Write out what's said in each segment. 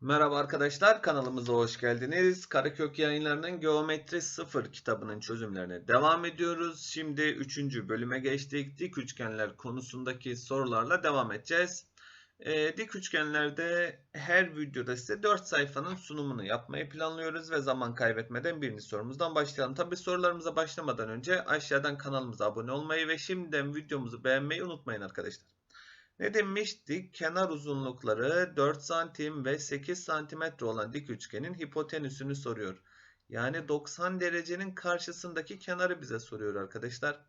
Merhaba arkadaşlar kanalımıza hoş geldiniz. Karakök yayınlarının Geometri 0 kitabının çözümlerine devam ediyoruz. Şimdi 3. bölüme geçtik. Dik üçgenler konusundaki sorularla devam edeceğiz. Ee, dik üçgenlerde her videoda size 4 sayfanın sunumunu yapmayı planlıyoruz ve zaman kaybetmeden birinci sorumuzdan başlayalım. Tabi sorularımıza başlamadan önce aşağıdan kanalımıza abone olmayı ve şimdiden videomuzu beğenmeyi unutmayın arkadaşlar. Ne demiştik? Kenar uzunlukları 4 santim ve 8 santimetre olan dik üçgenin hipotenüsünü soruyor. Yani 90 derecenin karşısındaki kenarı bize soruyor arkadaşlar.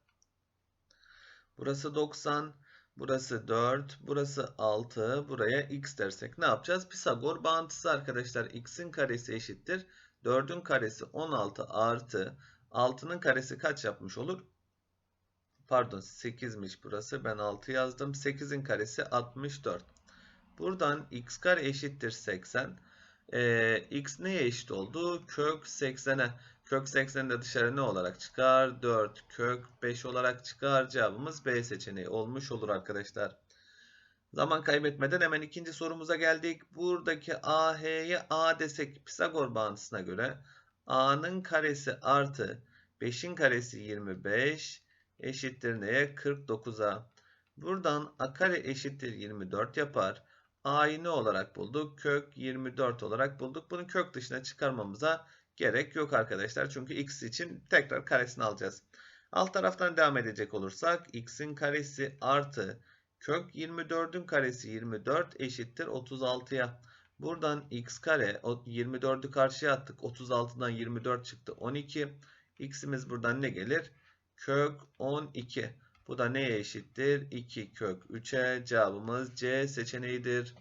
Burası 90, burası 4, burası 6, buraya x dersek ne yapacağız? Pisagor bağıntısı arkadaşlar. x'in karesi eşittir. 4'ün karesi 16 artı 6'nın karesi kaç yapmış olur? Pardon 8'miş burası. Ben 6 yazdım. 8'in karesi 64. Buradan x kare eşittir 80. Ee, x neye eşit oldu? Kök 80'e. Kök 80 de dışarı ne olarak çıkar? 4 kök 5 olarak çıkar. Cevabımız B seçeneği olmuş olur arkadaşlar. Zaman kaybetmeden hemen ikinci sorumuza geldik. Buradaki AH'ye A desek Pisagor bağıntısına göre A'nın karesi artı 5'in karesi 25 eşittir neye? 49'a. Buradan a kare eşittir 24 yapar. A'yı ne olarak bulduk? Kök 24 olarak bulduk. Bunu kök dışına çıkarmamıza gerek yok arkadaşlar. Çünkü x için tekrar karesini alacağız. Alt taraftan devam edecek olursak x'in karesi artı kök 24'ün karesi 24 eşittir 36'ya. Buradan x kare 24'ü karşıya attık. 36'dan 24 çıktı 12. x'imiz buradan ne gelir? Kök 12. Bu da neye eşittir? 2 kök 3'e cevabımız C seçeneğidir.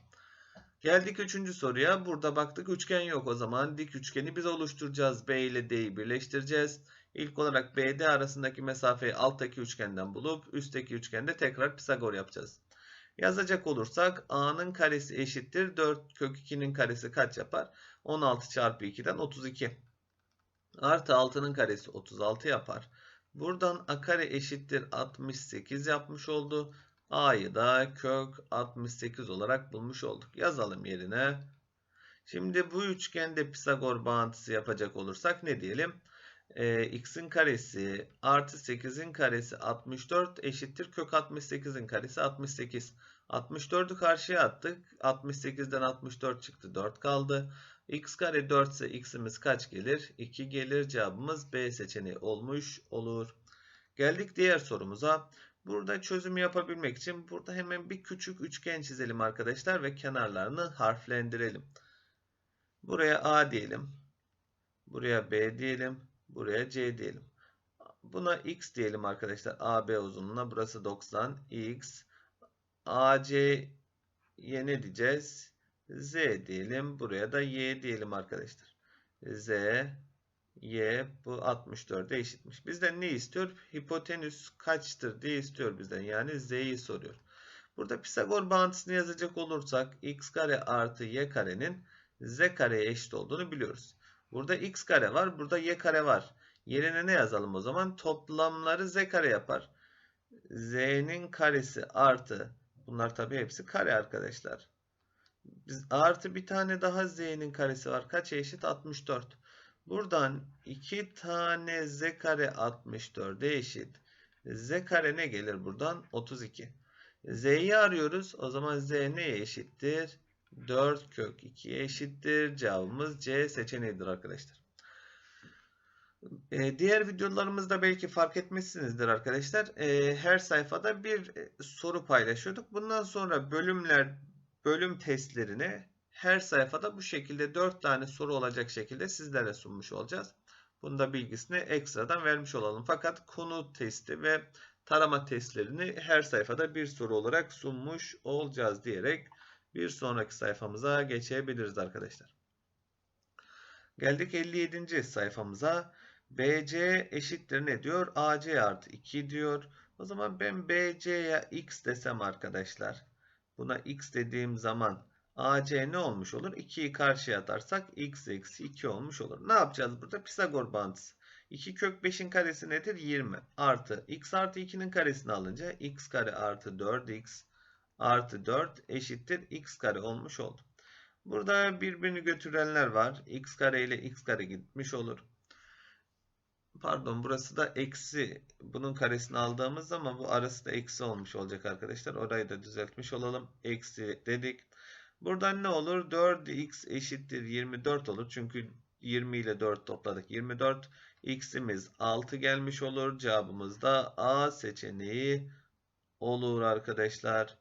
Geldik üçüncü soruya. Burada baktık üçgen yok. O zaman dik üçgeni biz oluşturacağız. B ile D'yi birleştireceğiz. İlk olarak BD arasındaki mesafeyi alttaki üçgenden bulup üstteki üçgende tekrar Pisagor yapacağız. Yazacak olursak A'nın karesi eşittir. 4 kök 2'nin karesi kaç yapar? 16 çarpı 2'den 32. Artı 6'nın karesi 36 yapar. Buradan a kare eşittir 68 yapmış oldu. A'yı da kök 68 olarak bulmuş olduk. Yazalım yerine. Şimdi bu üçgende Pisagor bağıntısı yapacak olursak ne diyelim? Ee, x'in karesi artı 8'in karesi 64 eşittir kök 68'in karesi 68. 64'ü karşıya attık. 68'den 64 çıktı 4 kaldı. X kare 4 ise x'imiz kaç gelir? 2 gelir. Cevabımız B seçeneği olmuş olur. Geldik diğer sorumuza. Burada çözüm yapabilmek için burada hemen bir küçük üçgen çizelim arkadaşlar ve kenarlarını harflendirelim. Buraya A diyelim. Buraya B diyelim. Buraya C diyelim. Buna X diyelim arkadaşlar. AB uzunluğuna. Burası 90. X. AC'ye ne diyeceğiz? Z diyelim. Buraya da Y diyelim arkadaşlar. Z, Y bu 64'e eşitmiş. Bizden ne istiyor? Hipotenüs kaçtır diye istiyor bizden. Yani Z'yi soruyor. Burada Pisagor bağıntısını yazacak olursak x kare artı y karenin z kareye eşit olduğunu biliyoruz. Burada x kare var. Burada y kare var. Yerine ne yazalım o zaman? Toplamları z kare yapar. z'nin karesi artı bunlar tabi hepsi kare arkadaşlar. Biz artı bir tane daha z'nin karesi var. Kaç eşit? 64. Buradan 2 tane z kare 64'e eşit. z kare ne gelir buradan? 32. z'yi arıyoruz. O zaman z neye eşittir? 4 kök 2'ye eşittir. Cevabımız C seçeneğidir arkadaşlar. Ee, diğer videolarımızda belki fark etmişsinizdir arkadaşlar. Ee, her sayfada bir e, soru paylaşıyorduk. Bundan sonra bölümler, bölüm testlerini her sayfada bu şekilde 4 tane soru olacak şekilde sizlere sunmuş olacağız. Bunu da bilgisini ekstradan vermiş olalım. Fakat konu testi ve tarama testlerini her sayfada bir soru olarak sunmuş olacağız diyerek bir sonraki sayfamıza geçebiliriz arkadaşlar. Geldik 57. sayfamıza. BC eşittir ne diyor? AC artı 2 diyor. O zaman ben BC'ye x desem arkadaşlar. Buna x dediğim zaman AC ne olmuş olur? 2'yi karşıya atarsak x eksi 2 olmuş olur. Ne yapacağız burada? Pisagor bağıntısı. 2 kök 5'in karesi nedir? 20 artı x artı 2'nin karesini alınca x kare artı 4x artı 4 eşittir x kare olmuş oldu. Burada birbirini götürenler var. x kare ile x kare gitmiş olur. Pardon burası da eksi. Bunun karesini aldığımız zaman bu arası da eksi olmuş olacak arkadaşlar. Orayı da düzeltmiş olalım. Eksi dedik. Buradan ne olur? 4x eşittir 24 olur. Çünkü 20 ile 4 topladık. 24. X'imiz 6 gelmiş olur. Cevabımız da A seçeneği olur arkadaşlar.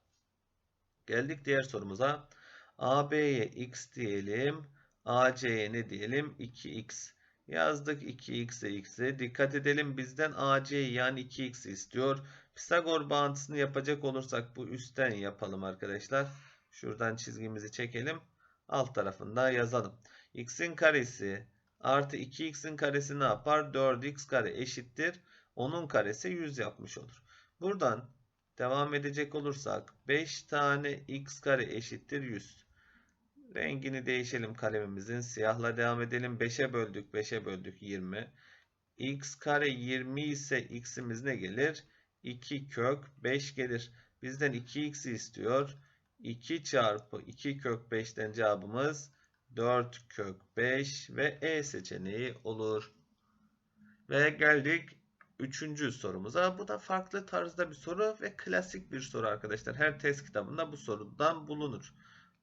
Geldik diğer sorumuza. AB'ye x diyelim. AC'ye ne diyelim? 2x. Yazdık 2x'e x'e. Dikkat edelim bizden AC yani 2x istiyor. Pisagor bağıntısını yapacak olursak bu üstten yapalım arkadaşlar. Şuradan çizgimizi çekelim. Alt tarafında yazalım. x'in karesi artı 2x'in karesi ne yapar? 4x kare eşittir. Onun karesi 100 yapmış olur. Buradan devam edecek olursak 5 tane x kare eşittir 100. Rengini değişelim kalemimizin. Siyahla devam edelim. 5'e böldük. 5'e böldük 20. x kare 20 ise x'imiz ne gelir? 2 kök 5 gelir. Bizden 2x'i istiyor. 2 çarpı 2 kök 5'ten cevabımız 4 kök 5 ve E seçeneği olur. Ve geldik 3. sorumuza. Bu da farklı tarzda bir soru ve klasik bir soru arkadaşlar. Her test kitabında bu sorudan bulunur.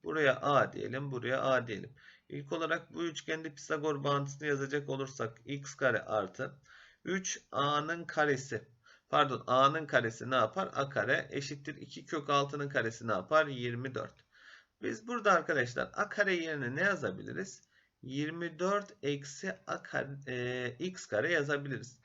Buraya A diyelim, buraya A diyelim. İlk olarak bu üçgende Pisagor bağıntısını yazacak olursak x kare artı 3a'nın karesi. Pardon a'nın karesi ne yapar? a kare eşittir 2 kök 6'nın karesi ne yapar? 24. Biz burada arkadaşlar a kare yerine ne yazabiliriz? 24 eksi a kare, e, x kare yazabiliriz.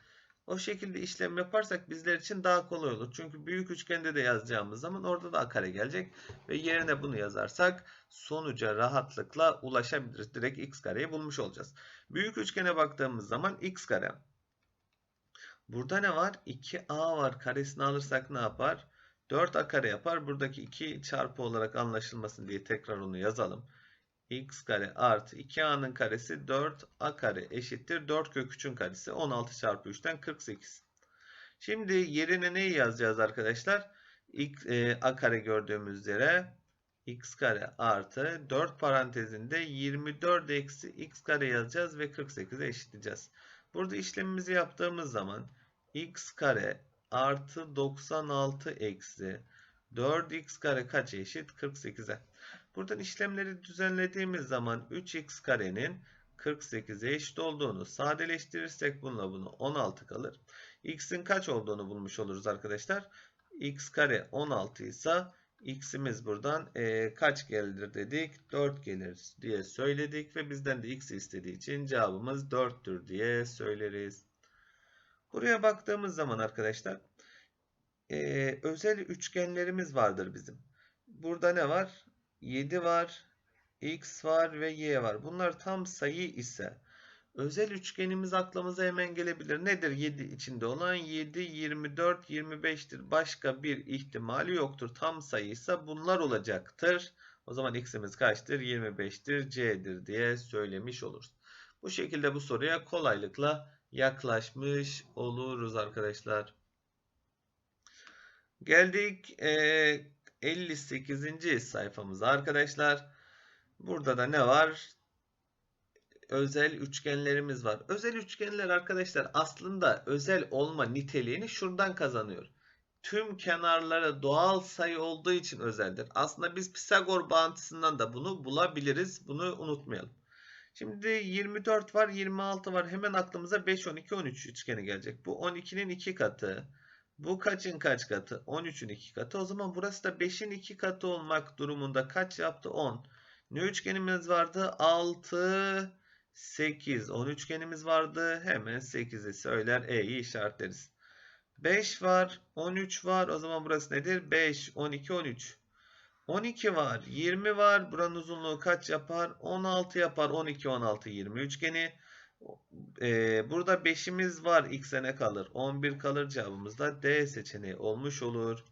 O şekilde işlem yaparsak bizler için daha kolay olur. Çünkü büyük üçgende de yazacağımız zaman orada da kare gelecek. Ve yerine bunu yazarsak sonuca rahatlıkla ulaşabiliriz. Direkt x kareyi bulmuş olacağız. Büyük üçgene baktığımız zaman x kare. Burada ne var? 2a var. Karesini alırsak ne yapar? 4a kare yapar. Buradaki 2 çarpı olarak anlaşılmasın diye tekrar onu yazalım x kare artı 2a'nın karesi 4a kare eşittir 4 kök 3'ün karesi 16 çarpı 3'ten 48. Şimdi yerine neyi yazacağız arkadaşlar? X, e, a kare gördüğümüz yere x kare artı 4 parantezinde 24 eksi x kare yazacağız ve 48'e eşitleyeceğiz. Burada işlemimizi yaptığımız zaman x kare artı 96 eksi 4x kare kaç eşit? 48'e. Buradan işlemleri düzenlediğimiz zaman 3x karenin 48'e eşit olduğunu sadeleştirirsek bununla bunu 16 kalır. x'in kaç olduğunu bulmuş oluruz arkadaşlar. x kare 16 ise x'imiz buradan e, kaç gelir dedik? 4 gelir diye söyledik ve bizden de x istediği için cevabımız 4'tür diye söyleriz. Buraya baktığımız zaman arkadaşlar e, özel üçgenlerimiz vardır bizim. Burada ne var? 7 var, x var ve y var. Bunlar tam sayı ise özel üçgenimiz aklımıza hemen gelebilir. Nedir 7 içinde olan? 7, 24, 25'tir. Başka bir ihtimali yoktur. Tam sayıysa bunlar olacaktır. O zaman x'imiz kaçtır? 25'tir, c'dir diye söylemiş oluruz. Bu şekilde bu soruya kolaylıkla yaklaşmış oluruz arkadaşlar. Geldik e, 58. sayfamıza arkadaşlar. Burada da ne var? Özel üçgenlerimiz var. Özel üçgenler arkadaşlar aslında özel olma niteliğini şuradan kazanıyor. Tüm kenarları doğal sayı olduğu için özeldir. Aslında biz Pisagor bağıntısından da bunu bulabiliriz. Bunu unutmayalım. Şimdi 24 var, 26 var. Hemen aklımıza 5, 12, 13 üçgeni gelecek. Bu 12'nin 2 katı. Bu kaçın kaç katı? 13'ün 2 katı. O zaman burası da 5'in 2 katı olmak durumunda kaç yaptı? 10. Ne üçgenimiz vardı? 6, 8. 10 üçgenimiz vardı. Hemen 8'i söyler. E'yi işaretleriz. 5 var. 13 var. O zaman burası nedir? 5, 12, 13. 12 var. 20 var. Buranın uzunluğu kaç yapar? 16 yapar. 12, 16, 20 üçgeni. Ee, burada 5'imiz var. X'e kalır? 11 kalır. Cevabımız da D seçeneği olmuş olur.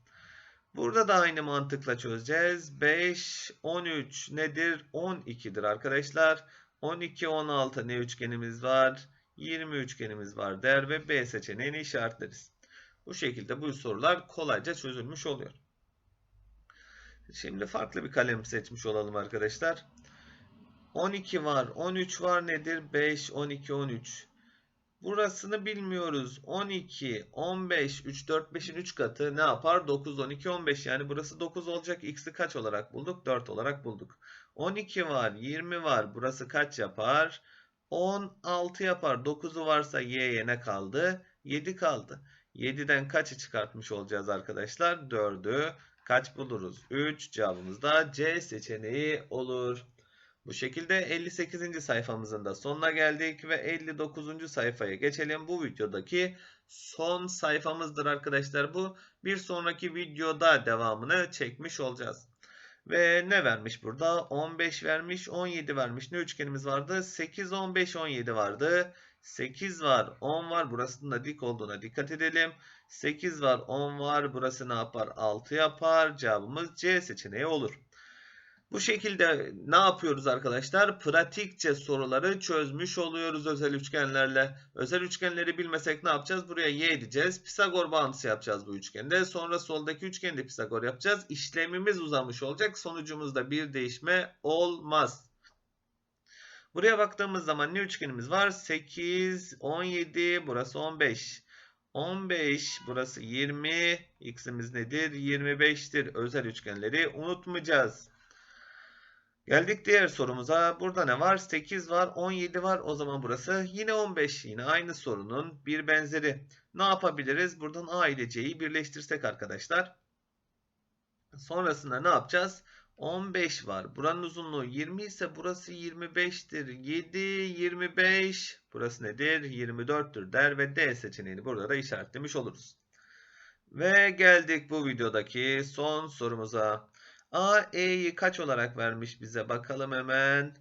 Burada da aynı mantıkla çözeceğiz. 5, 13 nedir? 12'dir arkadaşlar. 12, 16 ne üçgenimiz var? 20 üçgenimiz var der ve B seçeneğini işaretleriz. Bu şekilde bu sorular kolayca çözülmüş oluyor. Şimdi farklı bir kalem seçmiş olalım arkadaşlar. 12 var. 13 var nedir? 5, 12, 13. Burasını bilmiyoruz. 12, 15, 3, 4, 5'in 3 katı ne yapar? 9, 12, 15. Yani burası 9 olacak. X'i kaç olarak bulduk? 4 olarak bulduk. 12 var, 20 var. Burası kaç yapar? 16 yapar. 9'u varsa y'ye ne kaldı? 7 kaldı. 7'den kaçı çıkartmış olacağız arkadaşlar? 4'ü. Kaç buluruz? 3. Cevabımız da C seçeneği olur. Bu şekilde 58. sayfamızın da sonuna geldik ve 59. sayfaya geçelim. Bu videodaki son sayfamızdır arkadaşlar bu. Bir sonraki videoda devamını çekmiş olacağız. Ve ne vermiş burada? 15 vermiş, 17 vermiş. Ne üçgenimiz vardı? 8, 15, 17 vardı. 8 var, 10 var. Burasının da dik olduğuna dikkat edelim. 8 var, 10 var. Burası ne yapar? 6 yapar. Cevabımız C seçeneği olur. Bu şekilde ne yapıyoruz arkadaşlar? Pratikçe soruları çözmüş oluyoruz özel üçgenlerle. Özel üçgenleri bilmesek ne yapacağız? Buraya y edeceğiz. Pisagor bağıntısı yapacağız bu üçgende. Sonra soldaki üçgende Pisagor yapacağız. İşlemimiz uzamış olacak. Sonucumuzda bir değişme olmaz. Buraya baktığımız zaman ne üçgenimiz var? 8, 17, burası 15. 15, burası 20. X'imiz nedir? 25'tir. Özel üçgenleri unutmayacağız. Geldik diğer sorumuza. Burada ne var? 8 var, 17 var. O zaman burası yine 15. Yine aynı sorunun bir benzeri. Ne yapabiliriz? Buradan A ile C'yi birleştirsek arkadaşlar. Sonrasında ne yapacağız? 15 var. Buranın uzunluğu 20 ise burası 25'tir. 7, 25. Burası nedir? 24'tür der ve D seçeneğini burada da işaretlemiş oluruz. Ve geldik bu videodaki son sorumuza. A, kaç olarak vermiş bize? Bakalım hemen.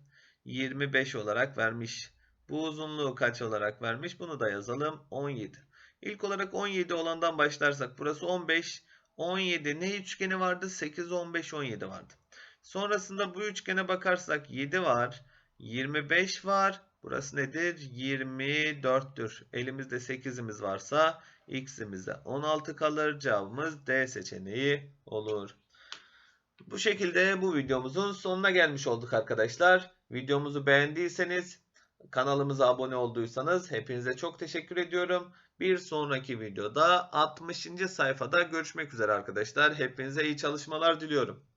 25 olarak vermiş. Bu uzunluğu kaç olarak vermiş? Bunu da yazalım. 17. İlk olarak 17 olandan başlarsak burası 15. 17 ne üçgeni vardı? 8, 15, 17 vardı. Sonrasında bu üçgene bakarsak 7 var. 25 var. Burası nedir? 24'tür. Elimizde 8'imiz varsa x'imizde 16 kalır. Cevabımız D seçeneği olur. Bu şekilde bu videomuzun sonuna gelmiş olduk arkadaşlar. Videomuzu beğendiyseniz kanalımıza abone olduysanız hepinize çok teşekkür ediyorum. Bir sonraki videoda 60. sayfada görüşmek üzere arkadaşlar. Hepinize iyi çalışmalar diliyorum.